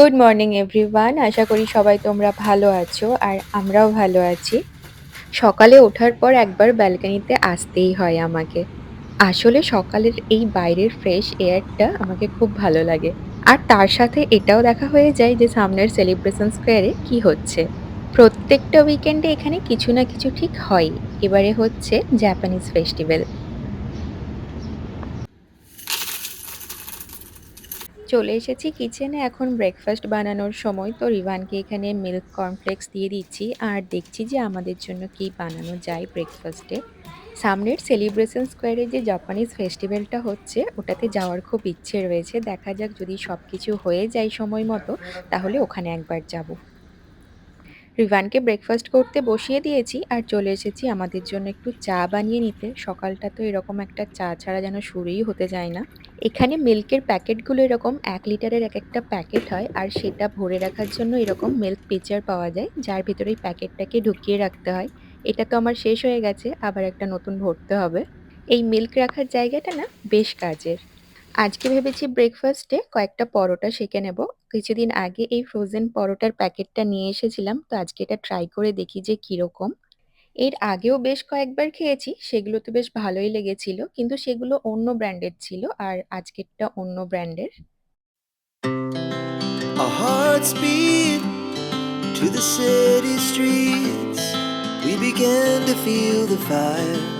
Good morning everyone. আশা করি সবাই তোমরা ভালো আছো আর আমরাও ভালো আছি। সকালে ওঠার পর একবার ব্যালকনিতে আসতেই হয় আমাকে। আসলে সকালের এই বাইরের ফ্রেশ এয়ারটা আমাকে খুব ভালো লাগে। আর তার সাথে এটাও দেখা হয়ে যায় যে সামনের সেলিব্রেশন স্কোয়ারে কি হচ্ছে। প্রত্যেকটা উইকেন্ডে এখানে কিছু না কিছু ঠিক হয়ই। এবারে হচ্ছে জাপানিজ ফেস্টিভ্যাল। চলে এসেছি কিচেনে। এখন ব্রেকফাস্ট বানানোর সময় তো রিভানকে এখানে মিল্ক কর্নফ্লেক্স দিয়ে দিচ্ছি আর দেখছি যে আমাদের জন্য কি বানানো যায় ব্রেকফাস্টে সামনের সেলিব্রেশন স্কোয়ারে যে জাপানিজ ফেস্টিভ্যালটা হচ্ছে, ওটাতে যাওয়ার খুব ইচ্ছে রয়েছে। দেখা যাক যদি সব কিছু হয়ে যায় সময় মতো, তাহলে ওখানে একবার যাব। রিভানকে ব্রেকফাস্ট করতে বসিয়ে দিয়েছি আর চলে এসেছি আমাদের জন্য একটু চা বানিয়ে নিতে। সকালটা তো এরকম একটা চা ছাড়া যেন শুরুই হতে যায় না। এখানে মিল্কের প্যাকেটগুলো এরকম এক লিটারের এক একটা প্যাকেট হয় আর সেটা ভরে রাখার জন্য এরকম মিল্ক পিচার পাওয়া যায়, যার ভিতরে প্যাকেটটাকে ঢুকিয়ে রাখতে হয়। এটা তো আমার শেষ হয়ে গেছে, আবার একটা নতুন ভরতে হবে। এই মিল্ক রাখার জায়গাটা না বেশ কাজের। আজকে ভেবেছি ব্রেকফাস্টে কয়েকটা পরোটা সেঁকে নেব কিছুদিন আগে এই ফ্রোজেন পরোটার প্যাকেটটা নিয়ে এসেছিলাম, তো আজকে এটা ট্রাই করে দেখি যে কীরকম এর আগেও বেশ কয়েকবার খেয়েছি, সেগুলো তো বেশ ভালোই লেগেছিল, কিন্তু সেগুলো অন্য ব্র্যান্ডের ছিল আর আজকেরটা অন্য ব্র্যান্ডের to the city streets. We began to feel the fire.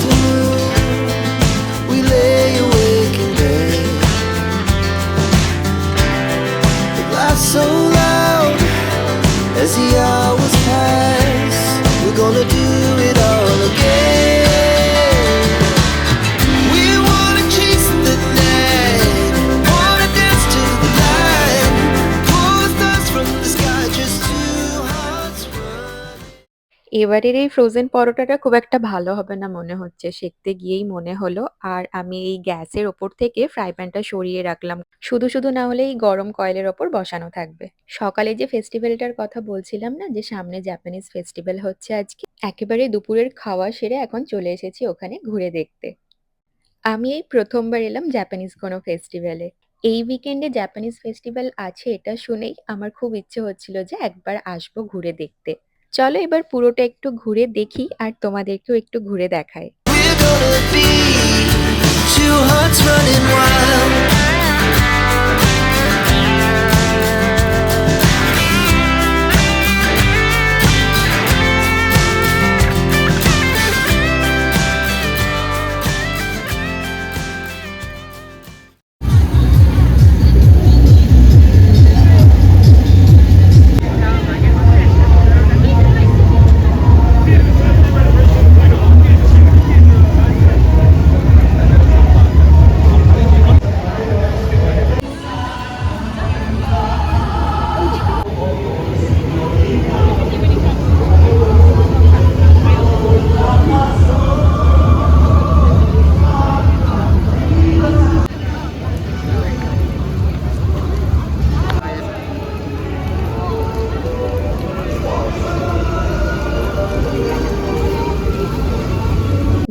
through এবারের এই ফ্রোজেন পরোটাটা খুব একটা ভালো হবে না মনে হচ্ছে। সেঁকতে গিয়েই মনে হলো। আর আমি এই গ্যাসের ওপর থেকে ফ্রাই প্যানটা সরিয়ে রাখলাম। শুধু শুধু না হলে এই গরম কয়েলের ওপর বসানো থাকবে। সকালে যে ফেস্টিভ্যালটার কথা বলছিলাম না, যে সামনে জাপানিজ ফেস্টিভ্যাল হচ্ছে আজকে, একেবারে দুপুরের খাওয়া সেরে এখন চলে এসেছি ওখানে ঘুরে দেখতে। আমি এই প্রথমবার এলাম জাপানিজ কোনো ফেস্টিভ্যালে এই উইকেন্ডে জাপানিজ ফেস্টিভ্যাল আছে এটা শুনেই আমার খুব ইচ্ছে হচ্ছিল যে একবার আসব ঘুরে দেখতে। চলো এবার পুরোটা একটু ঘুরে দেখি আর তোমাদেরকেও একটু ঘুরে দেখাই।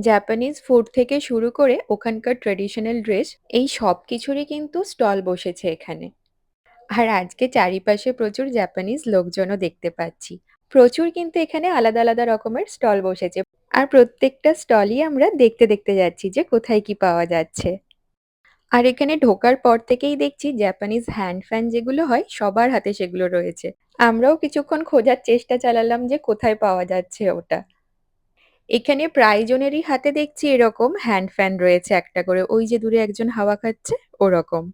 জাপানিজ ফুড থেকে শুরু করে ওখানকার ট্রেডিশনাল ড্রেস এই সব কিছুরই কিন্তু স্টল বসেছে এখানে আর আজকে চারিপাশে প্রচুর জাপানিজ লোকজনও দেখতে পাচ্ছি প্রচুর কিন্তু এখানে আলাদা আলাদা রকমের স্টল বসেছে আর প্রত্যেকটা স্টলই আমরা দেখতে দেখতে যাচ্ছি যে কোথায় কি পাওয়া যাচ্ছে আর এখানে ঢোকার পর থেকেই দেখছি জাপানিজ হ্যান্ড ফ্যান যেগুলো হয়, সবার হাতে সেগুলো রয়েছে। আমরাও কিছুক্ষণ খোঁজার চেষ্টা চালালাম যে কোথায় পাওয়া যাচ্ছে ওটা। এখানে প্রায় জনেরই হাতে দেখছি এরকম হ্যান্ড ফ্যান রয়েছে একটা করে। ওই যে দূরে একজন হাওয়া খাচ্ছে, ওরকম।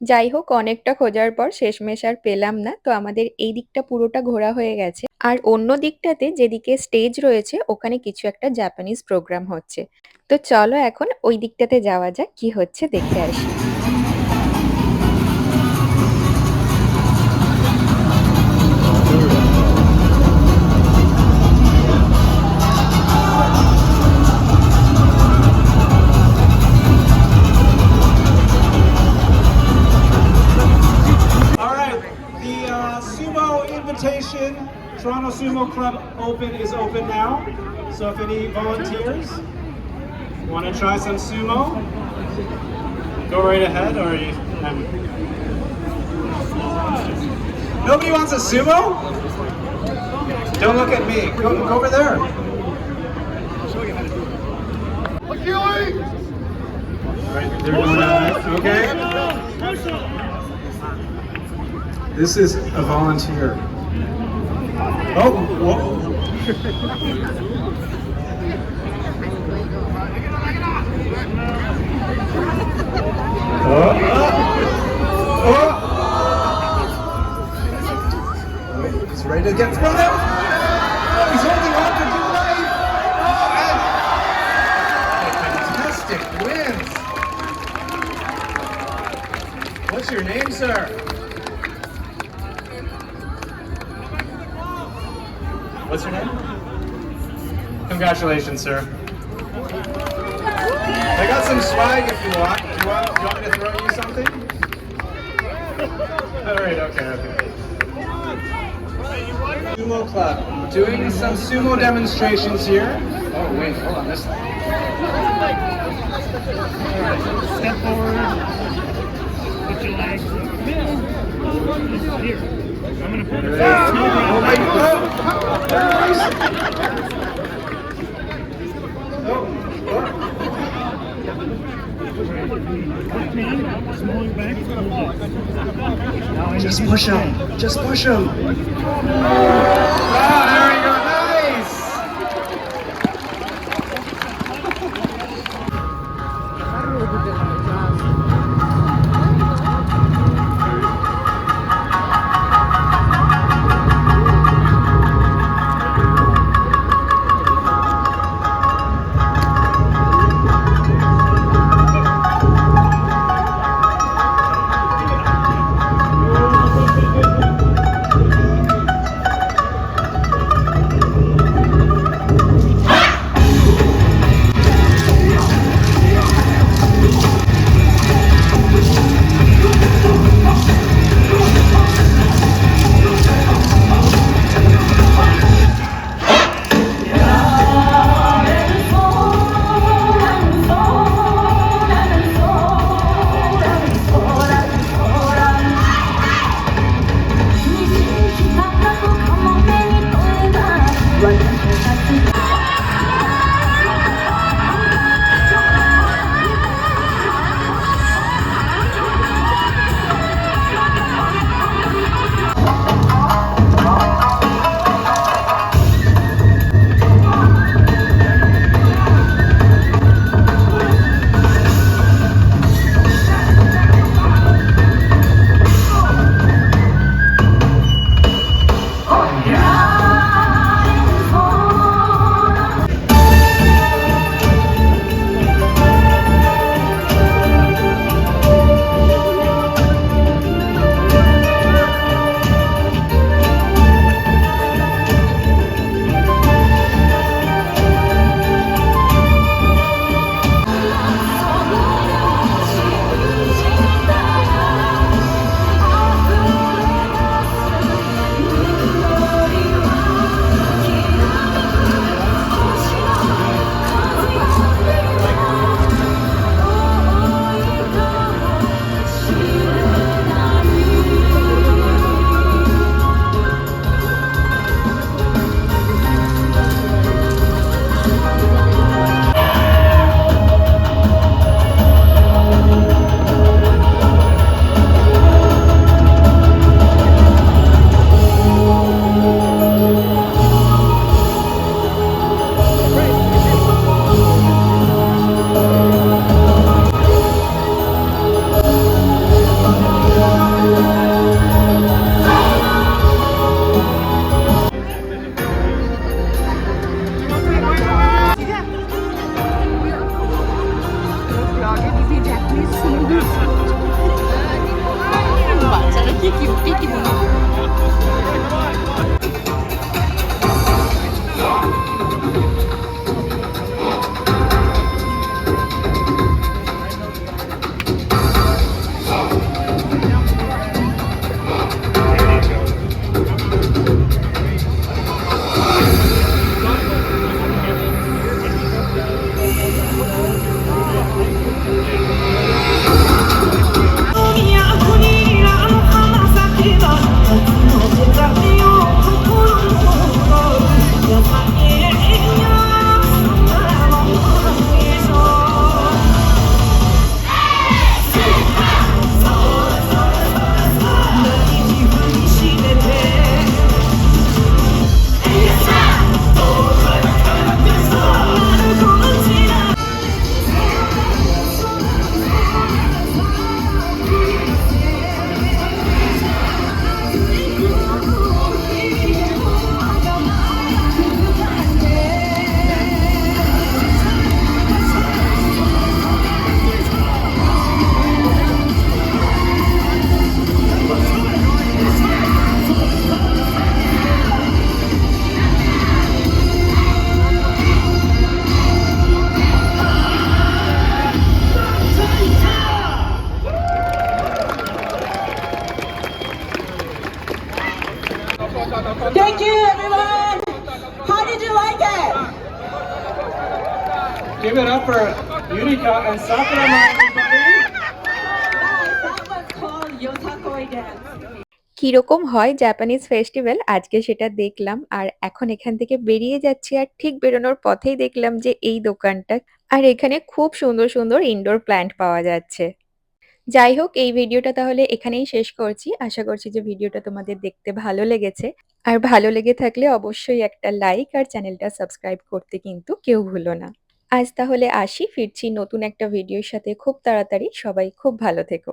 যাই হোক, অনেকটা খোঁজার পর শেষমেশ আর পেলাম না। তো আমাদের এই দিকটা পুরোটা ঘোরা হয়ে গেছে। আর অন্য দিকটাতে যেদিকে স্টেজ রয়েছে, ওখানে কিছু একটা জাপানিজ প্রোগ্রাম হচ্ছে। তো চলো এখন ওই দিকটাতে যাওয়া যাক, কি হচ্ছে দেখে আসি। Sumo Club Open is open now. So if any volunteers want to try some sumo, go right ahead. Or you, um, nobody wants a sumo? Don't look at me. Go, go over there. Right. Okay. This is a volunteer. 然后，我。What's your name? Congratulations, sir. I got some swag if you want. Do you want, do you want me to throw you something? All right, okay, okay. Sumo Club. Doing some sumo demonstrations here. Oh, wait, hold on. This. Step forward. Put your legs. Here. I'm gonna put it Oh my God! small your back. Now I Just push him. Just push him. কীরকম হয় Japanese festival আজকে সেটা দেখলাম আর এখন এখান থেকে বেরিয়ে যাচ্ছি আর ঠিক বেরোনোর পথেই দেখলাম যে এই দোকানটা আর এখানে খুব সুন্দর সুন্দর ইনডোর প্ল্যান্ট পাওয়া যাচ্ছে। যাই হোক, এই ভিডিওটা তাহলে এখানেই শেষ করছি। আশা করছি যে ভিডিওটা তোমাদের দেখতে ভালো লেগেছে। আর ভালো লেগে থাকলে অবশ্যই একটা লাইক আর চ্যানেলটা সাবস্ক্রাইব করতে কিন্তু কেউ ভুলো না। আজ তাহলে আসি, ফিরছি নতুন একটা ভিডিওর সাথে। খুব তাড়াতাড়ি সবাই খুব ভালো থেকো।